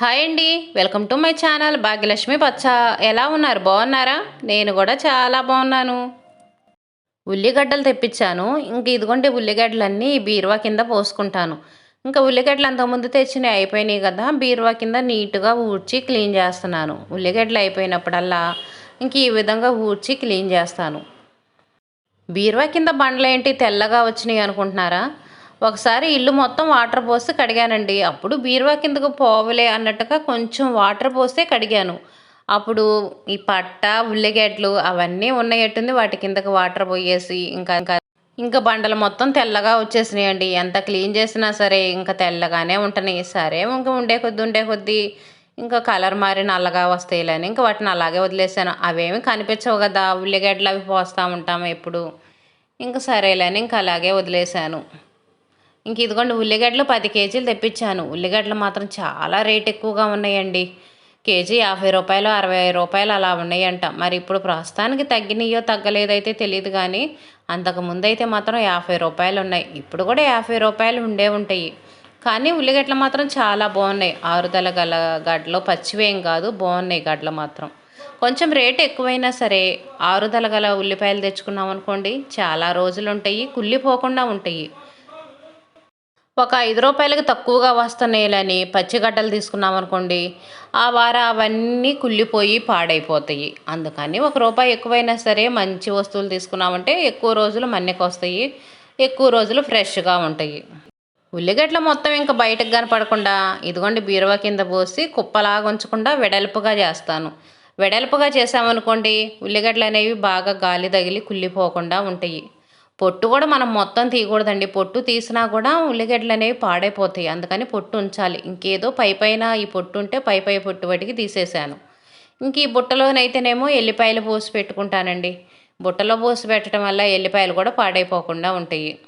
Hi అండి. Welcome to my channel Bhagyalakshmi పచ్చ ఎలా ఉన్నారు? బాగున్నారా? నేను కూడా చాలా బాగున్నాను. ఉల్లిగడ్డలు తెప్పించాను. ఇంక ఇదిగోండి ఉల్లిగడ్డలన్నీ బీరువా కింద పోసుకుంటాను. ఇంకా ఉల్లిగడ్డలు అంతకుముందు తెచ్చినవి అయిపోయినాయి కదా బీరువా కింద నీట్గా ఊడ్చి క్లీన్ చేస్తున్నాను. ఉల్లిగడ్డలు అయిపోయినప్పుడల్లా ఇంక ఈ విధంగా ఊడ్చి క్లీన్ చేస్తాను. బీరువా కింద బండ్లు ఏంటి? తెల్లగా వచ్చినాయి అనుకుంటున్నారా? ఒకసారి ఇల్లు మొత్తం వాటర్ పోసి కడిగానండి. అప్పుడు బీరువా కిందకు పోవలే అన్నట్టుగా కొంచెం వాటర్ పోస్తే కడిగాను. అప్పుడు ఈ పట్ట ఉల్లిగడ్డలు అవన్నీ ఉన్నాయట్టుంది వాటి కిందకు వాటర్ పోయేసి ఇంకా ఇంకా ఇంకా బండలు మొత్తం తెల్లగా వచ్చేసినాయండి. ఎంత క్లీన్ చేసినా సరే ఇంకా తెల్లగానే ఉంటున్నాయి. సరే ఇంకా ఉండే కొద్ది ఉండే కొద్దీ ఇంకా కలర్ మారి నల్లగా వస్తాయిలని ఇంకా వాటిని అలాగే వదిలేసాను అవేమి కనిపించవు కదా. ఉల్లిగడ్డలు అవి పోస్తూ ఉంటాము ఎప్పుడు. ఇంకా సరేలేని ఇంకా అలాగే వదిలేశాను. ఇంక ఇదిగోండి ఉల్లిగడ్డలు పది కేజీలు తెప్పించాను. ఉల్లిగడ్డలు మాత్రం చాలా రేట్ ఎక్కువగా ఉన్నాయండి. కేజీ యాభై రూపాయలు అరవై రూపాయలు అలా ఉన్నాయంట. మరి ఇప్పుడు ప్రస్తుతానికి తగ్గినాయో తగ్గలేదైతే తెలియదు కానీ అంతకు అయితే మాత్రం యాభై రూపాయలు ఉన్నాయి. ఇప్పుడు కూడా యాభై రూపాయలు ఉండే ఉంటాయి. కానీ ఉల్లిగడ్డలు మాత్రం చాలా బాగున్నాయి. ఆరుదల గల గడ్డలు పచ్చివేం కాదు బాగున్నాయి గడ్డలు మాత్రం. కొంచెం రేట్ ఎక్కువైనా సరే ఆరుదల గల ఉల్లిపాయలు తెచ్చుకున్నాం అనుకోండి చాలా రోజులు ఉంటాయి కుళ్ళిపోకుండా ఉంటాయి. ఒక ఐదు రూపాయలకి తక్కువగా వస్తున్నాయని పచ్చిగడ్డలు తీసుకున్నాం అనుకోండి ఆ వార అవన్నీ కుళ్ళిపోయి పాడైపోతాయి. అందుకని ఒక రూపాయి ఎక్కువైనా సరే మంచి వస్తువులు తీసుకున్నామంటే ఎక్కువ రోజులు మన్నెకి వస్తాయి ఎక్కువ రోజులు ఫ్రెష్గా ఉంటాయి. ఉల్లిగడ్డలు మొత్తం ఇంకా బయటకు కనపడకుండా ఇదిగోండి బీరువా కింద పోసి కుప్పలాగా ఉంచకుండా వెడల్పుగా చేస్తాను. వెడల్పుగా చేసామనుకోండి ఉల్లిగడ్డలు అనేవి బాగా గాలి తగిలి కుళ్ళిపోకుండా ఉంటాయి. పొట్టు కూడా మనం మొత్తం తీయకూడదండి. పొట్టు తీసినా కూడా ఉల్లిగడ్డలు అనేవి పాడైపోతాయి. అందుకని పొట్టు ఉంచాలి. ఇంకేదో పై పైన ఈ పొట్టు ఉంటే పై పై పొట్టు వాటికి తీసేసాను. ఇంక ఈ బుట్టలోనైతేనేమో ఎల్లిపాయలు పోసి పెట్టుకుంటానండి. బుట్టలో పోసి పెట్టడం వల్ల ఎల్లిపాయలు కూడా పాడైపోకుండా ఉంటాయి.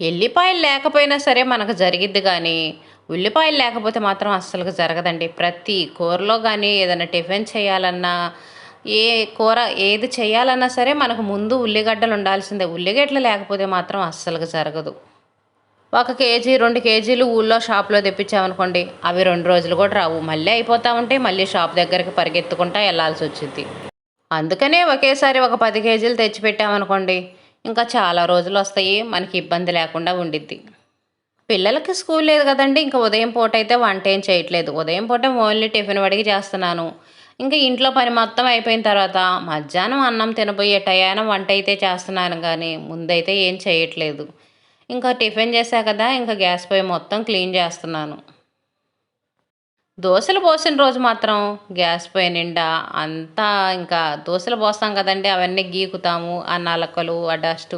ఎల్లిపాయలు లేకపోయినా సరే మనకు జరిగిద్ది కానీ ఉల్లిపాయలు లేకపోతే మాత్రం అస్సలు జరగదండి. ప్రతి కూరలో కానీ ఏదైనా టిఫిన్ చేయాలన్నా ఏ కూర ఏది చేయాలన్నా సరే మనకు ముందు ఉల్లిగడ్డలు ఉండాల్సిందే. ఉల్లిగడ్డలు లేకపోతే మాత్రం అస్సలుగా జరగదు. ఒక కేజీ రెండు కేజీలు ఊళ్ళో షాప్లో తెప్పించామనుకోండి అవి రెండు రోజులు కూడా రావు. మళ్ళీ అయిపోతూ ఉంటే మళ్ళీ షాప్ దగ్గరికి పరిగెత్తుకుంటా వెళ్ళాల్సి వచ్చింది అందుకనే ఒకేసారి ఒక పది కేజీలు తెచ్చిపెట్టామనుకోండి ఇంకా చాలా రోజులు వస్తాయి మనకి ఇబ్బంది లేకుండా ఉండిద్ది. పిల్లలకి స్కూల్ లేదు కదండి ఇంకా ఉదయం పూట అయితే వంట ఏం చేయట్లేదు. ఉదయం పూట ఓన్లీ టిఫిన్ వడికి చేస్తున్నాను. ఇంకా ఇంట్లో పని మొత్తం అయిపోయిన తర్వాత మధ్యాహ్నం అన్నం తినబోయే టయానం వంట అయితే చేస్తున్నాను కానీ ముందైతే ఏం చేయట్లేదు. ఇంకా టిఫిన్ చేశా కదా ఇంకా గ్యాస్ పొయ్యి మొత్తం క్లీన్ చేస్తున్నాను. దోశలు పోసిన రోజు మాత్రం గ్యాస్ పొయ్యి నిండా అంతా ఇంకా దోశలు పోస్తాం కదండి అవన్నీ గీకుతాము ఆ నలకలు ఆ డస్ట్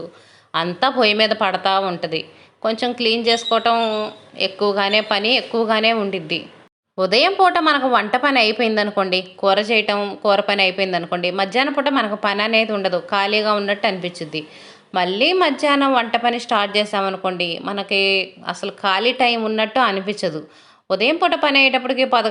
అంతా పొయ్యి మీద పడతా ఉంటుంది. కొంచెం క్లీన్ చేసుకోవటం ఎక్కువగానే పని ఎక్కువగానే ఉండిద్ది. ఉదయం పూట మనకు వంట పని అయిపోయింది అనుకోండి కూర చేయటం కూర పని అయిపోయింది అనుకోండి మధ్యాహ్నం పూట మనకు పని అనేది ఉండదు ఖాళీగా ఉన్నట్టు అనిపించుద్ది. మళ్ళీ మధ్యాహ్నం వంట పని స్టార్ట్ చేసామనుకోండి మనకి అసలు ఖాళీ టైం ఉన్నట్టు అనిపించదు. ఉదయం పూట పని అయ్యేటప్పటికి పది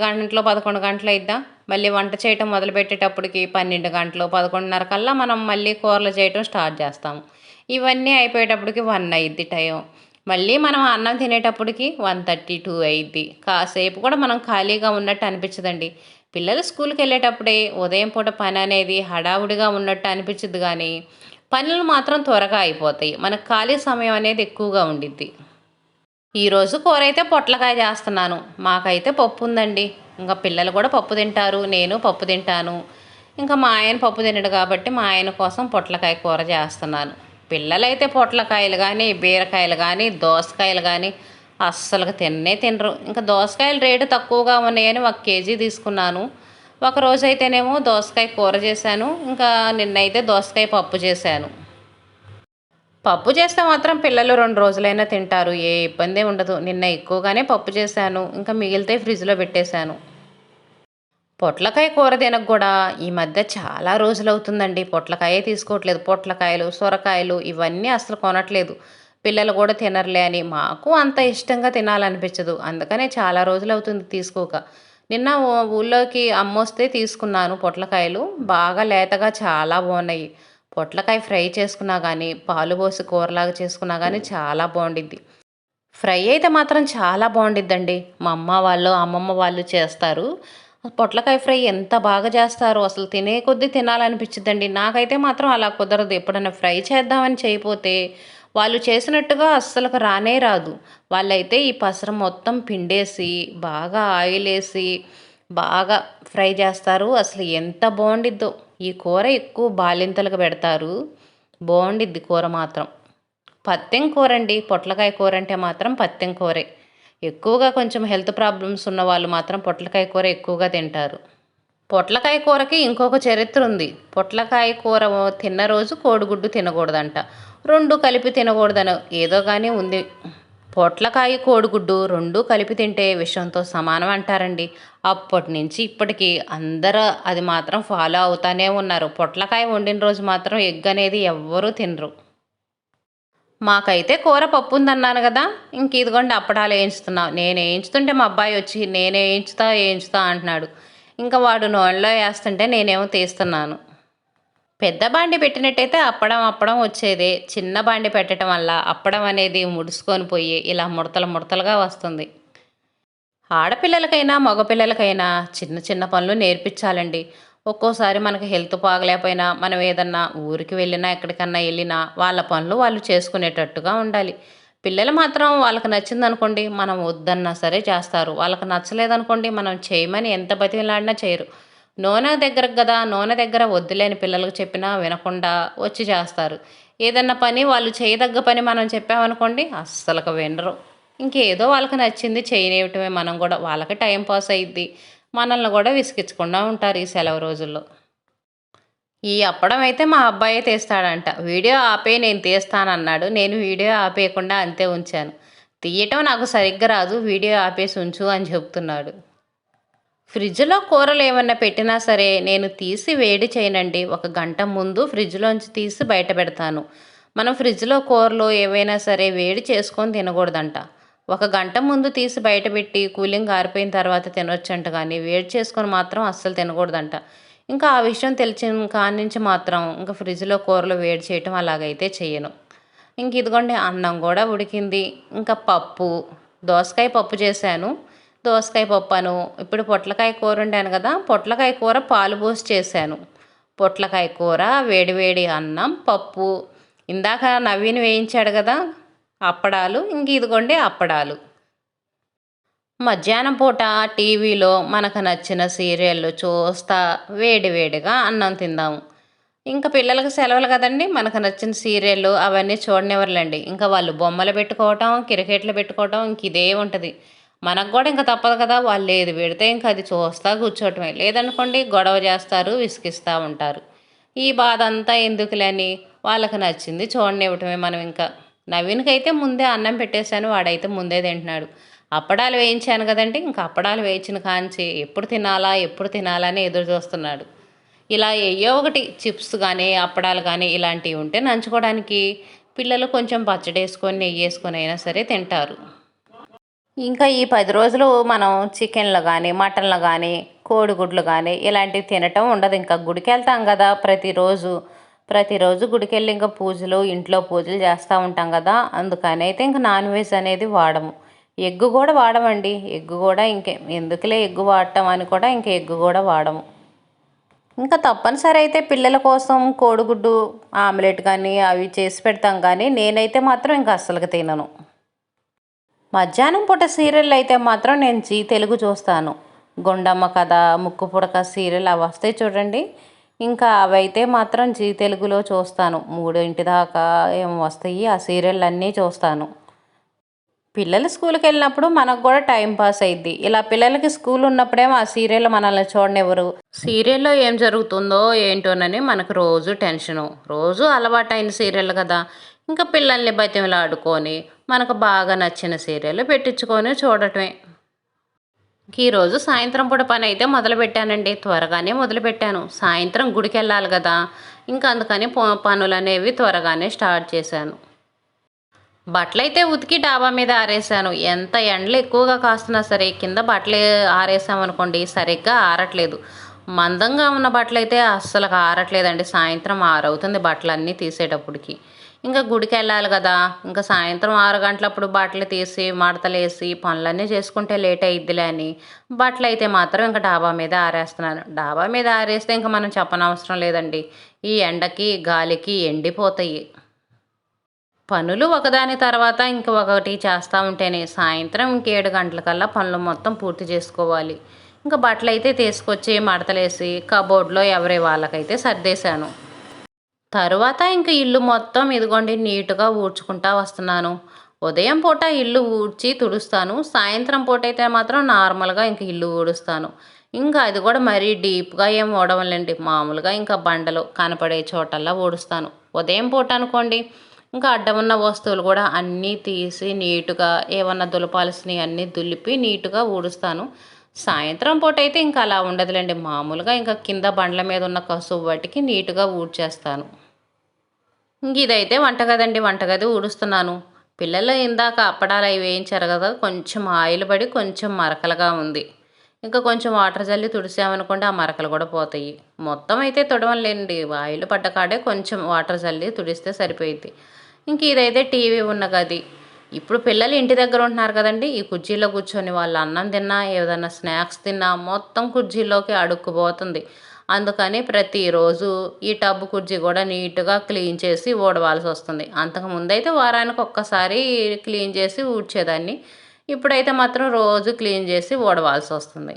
పదకొండు గంటలు అయిద్దాం? మళ్ళీ వంట చేయటం మొదలుపెట్టేటప్పటికి పన్నెండు గంటలు పదకొండున్నర కల్లా మనం మళ్ళీ కూరలు చేయటం స్టార్ట్ చేస్తాము. ఇవన్నీ అయిపోయేటప్పటికి వన్ అయ్యిద్ది టైం. మళ్ళీ మనం అన్నం తినేటప్పటికి వన్ థర్టీ టూ అయింది కాసేపు కూడా మనం ఖాళీగా ఉన్నట్టు అనిపించదండి. పిల్లలు స్కూల్కి వెళ్ళేటప్పుడే ఉదయం పూట పని అనేది హడావుడిగా ఉన్నట్టు అనిపించదు కానీ పనులు మాత్రం త్వరగా అయిపోతాయి. మనకు ఖాళీ సమయం అనేది ఎక్కువగా ఉండిద్ది. ఈరోజు కూర అయితే పొట్లకాయ చేస్తున్నాను. మాకైతే పప్పు ఉందండి. ఇంకా పిల్లలు కూడా పప్పు తింటారు. నేను పప్పు తింటాను. ఇంకా మా ఆయన పప్పు తినడు కాబట్టి మా ఆయన కోసం పొట్లకాయ కూర చేస్తున్నాను. పిల్లలైతే పొట్లకాయలు కానీ బీరకాయలు కానీ దోసకాయలు కానీ అస్సలు తిన్నే తినరు. ఇంకా దోసకాయలు రేటు తక్కువగా ఉన్నాయని ఒక కేజీ తీసుకున్నాను. ఒక రోజు అయితేనేమో దోసకాయ కూర చేశాను. ఇంకా నిన్నైతే దోసకాయ పప్పు చేశాను. పప్పు చేస్తే మాత్రం పిల్లలు రెండు రోజులైనా తింటారు. ఏ ఇబ్బంది ఉండదు. నిన్న ఎక్కువగానే పప్పు చేశాను. ఇంకా మిగిలితే ఫ్రిడ్జ్లో పెట్టేశాను. పొట్లకాయ కూర తినకు కూడా ఈ మధ్య చాలా రోజులు అవుతుందండి పొట్లకాయే తీసుకోవట్లేదు. పొట్లకాయలు సొరకాయలు ఇవన్నీ అసలు కొనట్లేదు. పిల్లలు కూడా తినర్లే అని మాకు అంత ఇష్టంగా తినాలనిపించదు. అందుకనే చాలా రోజులు అవుతుంది తీసుకోక. నిన్న ఊళ్ళోకి అమ్మొస్తే తీసుకున్నాను పొట్లకాయలు. బాగా లేతగా చాలా బాగున్నాయి. పొట్లకాయ ఫ్రై చేసుకున్నా కానీ పాలు పోసి కూరలాగా చేసుకున్నా కానీ చాలా బాగుండిద్ది. ఫ్రై అయితే మాత్రం చాలా బాగుండిద్దండి. మా అమ్మ వాళ్ళు అమ్మమ్మ వాళ్ళు చేస్తారు. పొట్లకాయ ఫ్రై ఎంత బాగా చేస్తారో అసలు తినే కొద్దీ తినాలనిపించిందండి నాకైతే మాత్రం అలా కుదరదు. ఎప్పుడైనా ఫ్రై చేద్దామని చేయపోతే వాళ్ళు చేసినట్టుగా అస్సలకు రానే రాదు. వాళ్ళైతే ఈ పసర మొత్తం పిండేసి బాగా ఆయిల్ వేసి బాగా ఫ్రై చేస్తారు. అసలు ఎంత బాగుండిద్దో. ఈ కూర ఎక్కువ బాలింతలకు పెడతారు. బాగుండిద్ది కూర మాత్రం. పత్తెం కూర అండి పొట్లకాయ కూర అంటే మాత్రం పత్తెం కూరే. ఎక్కువగా కొంచెం హెల్త్ ప్రాబ్లమ్స్ ఉన్న వాళ్ళు మాత్రం పొట్లకాయ కూర ఎక్కువగా తింటారు. పొట్లకాయ కూరకి ఇంకొక చరిత్ర ఉంది. పొట్లకాయ కూర తిన్న రోజు కోడిగుడ్డు తినకూడదంట. రెండు కలిపి తినకూడదని ఏదో కానీ ఉంది. పొట్లకాయ కోడిగుడ్డు రెండు కలిపి తింటే విషయంతో సమానం అంటారండి. అప్పటి నుంచి ఇప్పటికీ అందరూ అది మాత్రం ఫాలో అవుతానే ఉన్నారు. పొట్లకాయ వండిన రోజు మాత్రం ఎగ్ అనేది ఎవ్వరూ తినరు. మాకైతే కూర పప్పు ఉందన్నాను కదా ఇంక ఇదిగోండి అప్పడాలు వేయించుతున్నావు నేను వేయించుతుంటే మా అబ్బాయి వచ్చి నేను వేయించుతా వేయించుతా అంటున్నాడు. ఇంకా వాడు నోళ్ళలో వేస్తుంటే నేనేమో తీస్తున్నాను. పెద్ద బాండి పెట్టినట్టయితే అప్పడం అప్పడం వచ్చేదే. చిన్న బాండి పెట్టడం వల్ల అప్పడం అనేది ముడుచుకొని పోయి ఇలా ముడతలు ముడతలుగా వస్తుంది. ఆడపిల్లలకైనా మగపిల్లలకైనా చిన్న చిన్న పనులు నేర్పించాలండి. ఒక్కోసారి మనకి హెల్త్ బాగలేకపోయినా మనం ఏదన్నా ఊరికి వెళ్ళినా ఎక్కడికన్నా వెళ్ళినా వాళ్ళ పనులు వాళ్ళు చేసుకునేటట్టుగా ఉండాలి. పిల్లలు మాత్రం వాళ్ళకి నచ్చింది అనుకోండి మనం వద్దన్నా సరే చేస్తారు. వాళ్ళకి నచ్చలేదనుకోండి మనం చేయమని ఎంత బతిలాడినా చేయరు. నూనె దగ్గర కదా నూనె దగ్గర వద్దులేని పిల్లలకు చెప్పినా వినకుండా వచ్చి చేస్తారు. ఏదన్నా పని వాళ్ళు చేయదగ్గ పని మనం చెప్పామనుకోండి అస్సలకు వినరు. ఇంకేదో వాళ్ళకి నచ్చింది చేయనివ్వటమే మనం కూడా. వాళ్ళకి టైం పాస్ అయ్యిద్ది మనల్ని కూడా విసిగించకుండా ఉంటారు ఈ సెలవు రోజుల్లో. ఈ అప్పడం అయితే మా అబ్బాయి తీస్తాడంట. వీడియో ఆపే నేను తీస్తానన్నాడు. నేను వీడియో ఆపేయకుండా అంతే ఉంచాను. తీయటం నాకు సరిగ్గా రాదు. వీడియో ఆపేసి ఉంచు అని చెప్తున్నాడు. ఫ్రిడ్జ్లో కూరలు ఏమన్నా పెట్టినా సరే నేను తీసి వేడి చేయనండి. ఒక గంట ముందు ఫ్రిడ్జ్లోంచి తీసి బయట పెడతాను. మనం ఫ్రిడ్జ్లో కూరలు ఏవైనా సరే వేడి చేసుకొని తినకూడదంట. ఒక గంట ముందు తీసి బయటపెట్టి కూలింగ్ ఆరిపోయిన తర్వాత తినొచ్చంట కానీ వేడి చేసుకొని మాత్రం అస్సలు తినకూడదంట. ఇంకా ఆ విషయం తెలిసిన కాడి నుంచి మాత్రం ఇంకా ఫ్రిడ్జ్లో కూరలు వేడి చేయటం అలాగైతే చేయను ఇంక ఇదిగోండి అన్నం కూడా ఉడికింది. ఇంకా పప్పు దోసకాయ పప్పు చేశాను. దోసకాయ పప్పు అను ఇప్పుడు పొట్లకాయ కూర ఉండాను కదా పొట్లకాయ కూర పాలు పోసి చేశాను. పొట్లకాయ కూర వేడివేడి అన్నం పప్పు. ఇందాక నవీన్ వేయించాడు కదా అప్పడాలు ఇంక ఇదిగోండి అప్పడాలు. మధ్యాహ్నం పూట టీవీలో మనకు నచ్చిన సీరియళ్ళు చూస్తా వేడివేడిగా అన్నం తిందాము. ఇంకా పిల్లలకు సెలవులు కదండి మనకు నచ్చిన సీరియళ్ళు అవన్నీ చూడనివ్వరులేండి. ఇంకా వాళ్ళు బొమ్మలు పెట్టుకోవటం క్రికెట్లు పెట్టుకోవటం ఇంక ఇదే ఉంటుంది. మనకు కూడా ఇంకా తప్పదు కదా వాళ్ళు ఏది పెడితే ఇంకా అది చూస్తా కూర్చోవటమే. లేదనుకోండి గొడవ చేస్తారు విసిగిస్తూ ఉంటారు. ఈ బాధ అంతా ఎందుకులేని? వాళ్ళకి నచ్చింది చూడనివ్వటమే మనం ఇంకా. నవీన్కి అయితే ముందే అన్నం పెట్టేశాను వాడైతే ముందే తింటున్నాడు. అప్పడాలు వేయించాను కదండి ఇంకా అప్పడాలు వేయించిన కాంచి ఎప్పుడు తినాలా ఎప్పుడు తినాలా అని ఎదురు చూస్తున్నాడు. ఇలా ఏయో ఒకటి చిప్స్ కానీ అప్పడాలు కానీ ఇలాంటివి ఉంటే నంచుకోవడానికి పిల్లలు కొంచెం పచ్చడి వేసుకొని నెయ్యి వేసుకొని అయినా సరే తింటారు. ఇంకా ఈ పది రోజులు మనం చికెన్లు కానీ మటన్లు కానీ కోడిగుడ్లు కానీ ఇలాంటివి తినటం ఉండదు. ఇంకా గుడికి వెళ్తాం కదా ప్రతిరోజు. ప్రతిరోజు గుడికెళ్ళి ఇంకా పూజలు ఇంట్లో పూజలు చేస్తూ ఉంటాం కదా. అందుకని అయితే ఇంకా నాన్ వెజ్ అనేది వాడము. ఎగ్గు కూడా వాడమండి. ఎగ్గు కూడా ఇంకే ఎందుకులే ఎగ్గు వాడటం అని కూడా ఇంకా ఎగ్గు కూడా వాడము. ఇంకా తప్పనిసరి అయితే పిల్లల కోసం కోడిగుడ్డు ఆమ్లెట్ కానీ అవి చేసి పెడతాం కానీ నేనైతే మాత్రం ఇంకా అస్సలుగా తినను. మధ్యాహ్నం పూట సీరియల్ అయితే మాత్రం నేను జీ తెలుగు చూస్తాను. గుండమ్మ కథ ముక్కు పుడక సీరియల్ అవి వస్తాయి చూడండి. ఇంకా అవైతే మాత్రం జీ తెలుగులో చూస్తాను. మూడింటి దాకా ఏమో వస్తాయి. ఆ సీరియల్ అన్నీ చూస్తాను. పిల్లలు స్కూల్కి వెళ్ళినప్పుడు మనకు కూడా టైం పాస్ అయింది ఇలా పిల్లలకి స్కూల్ ఉన్నప్పుడేమో ఆ సీరియల్ మనల్ని చూడనివ్వరు సీరియల్లో ఏం జరుగుతుందో ఏంటోనని మనకు రోజు టెన్షను. రోజు అలవాటైన సీరియల్ కదా. ఇంకా పిల్లల్ని బతిమలాడుకొని మనకు బాగా నచ్చిన సీరియల్ పెట్టించుకొని చూడటమే. ఈరోజు సాయంత్రం పూట పని అయితే మొదలుపెట్టానండి. త్వరగానే మొదలుపెట్టాను. సాయంత్రం గుడికి వెళ్ళాలి కదా ఇంకా అందుకని పనులు అనేవి త్వరగానే స్టార్ట్ చేశాను. బట్టలైతే ఉతికి డాబా మీద ఆరేసాను ఎంత ఎండలు ఎక్కువగా కాస్తున్నా సరే కింద బట్టలు ఆరేసామనుకోండి సరిగ్గా ఆరట్లేదు. మందంగా ఉన్న బట్టలు అయితే అస్సలు ఆరట్లేదండి. సాయంత్రం ఆరవుతుంది బట్టలు అన్నీ తీసేటప్పటికి. ఇంకా గుడికి వెళ్ళాలి కదా. ఇంకా సాయంత్రం ఆరు గంటలప్పుడు బట్టలు తీసి మడతలు వేసి పనులన్నీ చేసుకుంటే లేట్ అయిద్దిలే అని. బట్టలు అయితే మాత్రం ఇంకా డాబా మీద ఆరేస్తున్నాను డాబా మీద ఆరేస్తే ఇంకా మనం చెప్పనవసరం లేదండి. ఈ ఎండకి గాలికి ఎండిపోతాయి. పనులు ఒకదాని తర్వాత ఇంక ఒకటి చేస్తూ ఉంటేనే సాయంత్రం ఇంకేడు గంటలకల్లా పనులు మొత్తం పూర్తి చేసుకోవాలి. ఇంకా బట్టలు అయితే తీసుకొచ్చి మడతలేసి కబోర్డ్లో ఎవరి వాళ్ళకైతే సర్దేశాను. తరువాత ఇంక ఇల్లు మొత్తం ఇదిగోండి నీట్గా ఊడ్చుకుంటా వస్తున్నాను. ఉదయం పూట ఇల్లు ఊడ్చి తుడుస్తాను. సాయంత్రం పూట అయితే మాత్రం నార్మల్గా ఇంక ఇల్లు ఊడుస్తాను. ఇంకా అది కూడా మరీ డీప్గా ఏం ఊడవలేండి మామూలుగా ఇంకా బండలు కనపడే చోటల్లా ఊడుస్తాను. ఉదయం పూట అనుకోండి ఇంకా అడ్డం ఉన్న వస్తువులు కూడా అన్నీ తీసి నీటుగా ఏమన్నా దులపాల్సినవి అన్నీ దులిపి నీటుగా ఊడుస్తాను. సాయంత్రం పూట అయితే ఇంకా అలా ఉండదులేండి. మామూలుగా ఇంకా కింద బండ్ల మీద ఉన్న కసువు వాటికి నీట్గా ఊడ్చేస్తాను. ఇంక ఇదైతే వంటగదండి వంటగది ఊడుస్తున్నాను. పిల్లలు ఇందాక అప్పడాలు అవి వేయించారు కదా కొంచెం ఆయిల్ పడి కొంచెం మరకలుగా ఉంది. ఇంకా కొంచెం వాటర్ జల్లి తుడిసామనుకోండి ఆ మరకలు కూడా పోతాయి. మొత్తం అయితే తుడవలేండి ఆయిల్ పడ్డ కాడే కొంచెం వాటర్ జల్లి తుడిస్తే సరిపోయింది ఇంక ఇదైతే టీవీ ఉన్న గది ఇప్పుడు పిల్లలు ఇంటి దగ్గర ఉంటున్నారు కదండి. ఈ కుర్చీలో కూర్చొని వాళ్ళు అన్నం తిన్నా ఏదైనా స్నాక్స్ తిన్నా మొత్తం కుర్చీలోకి అడుక్కుపోతుంది. అందుకని ప్రతిరోజు ఈ టబ్బు కుర్చీ కూడా నీట్గా క్లీన్ చేసి ఊడవాల్సి వస్తుంది. అంతకు ముందైతే వారానికి ఒక్కసారి క్లీన్ చేసి ఊడ్చేదాన్ని. ఇప్పుడైతే మాత్రం రోజు క్లీన్ చేసి ఊడవాల్సి వస్తుంది.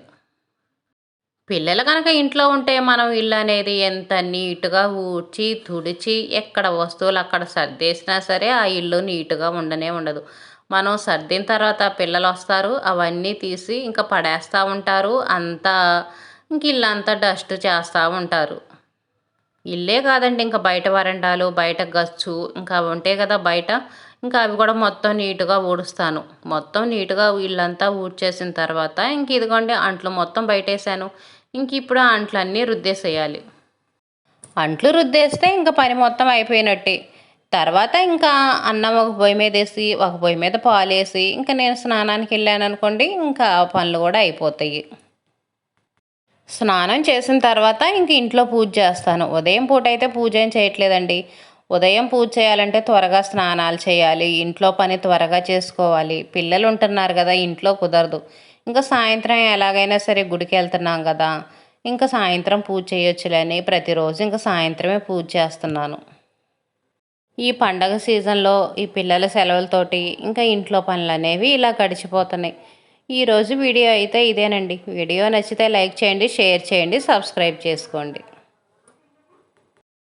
పిల్లలు కనుక ఇంట్లో ఉంటే మనం ఇల్లు అనేది ఎంత నీట్గా ఊడ్చి తుడిచి ఎక్కడ వస్తువులు అక్కడ సర్దేసినా సరే ఆ ఇల్లు నీట్గా ఉండనే ఉండదు. మనం సర్దిన తర్వాత పిల్లలు వస్తారు అవన్నీ తీసి ఇంకా పడేస్తూ ఉంటారు. అంతా ఇంక ఇల్లంతా డస్ట్ చేస్తూ ఉంటారు. ఇల్లే కాదండి ఇంకా బయట వరండాలు బయట గచ్చు ఇంకా ఉంటాయి కదా బయట. ఇంకా అవి కూడా మొత్తం నీట్గా ఊడుస్తాను. మొత్తం నీట్గా ఇల్లంతా ఊడ్చేసిన తర్వాత ఇంక ఇదిగోండి అంట్లు మొత్తం బయటేసాను. ఇంక ఇప్పుడు ఆ అంట్లన్నీ రుద్దేసేయాలి. అంట్లు రుద్దేస్తే ఇంకా పని మొత్తం అయిపోయినట్టే. తర్వాత ఇంకా అన్నం ఒక పొయ్యి మీద వేసి ఒక పొయ్యి మీద పాలు వేసి ఇంకా నేను స్నానానికి వెళ్ళాను అనుకోండి ఇంకా పనులు కూడా అయిపోతాయి. స్నానం చేసిన తర్వాత ఇంక ఇంట్లో పూజ చేస్తాను. ఉదయం పూట అయితే పూజ ఏం చేయట్లేదండి. ఉదయం పూజ చేయాలంటే త్వరగా స్నానాలు చేయాలి. ఇంట్లో పని త్వరగా చేసుకోవాలి. పిల్లలు ఉంటున్నారు కదా ఇంట్లో కుదరదు. ఇంకా సాయంత్రం ఎలాగైనా సరే గుడికి వెళ్తున్నాం కదా ఇంకా సాయంత్రం పూజ చేయొచ్చులని ప్రతిరోజు ఇంకా సాయంత్రమే పూజ చేస్తున్నాను. ఈ పండగ సీజన్లో ఈ పిల్లల సెలవులతోటి ఇంకా ఇంట్లో పనులు అనేవి ఇలా గడిచిపోతున్నాయి. ఈరోజు వీడియో అయితే ఇదేనండి. వీడియో నచ్చితే లైక్ చేయండి షేర్ చేయండి సబ్స్క్రైబ్ చేసుకోండి.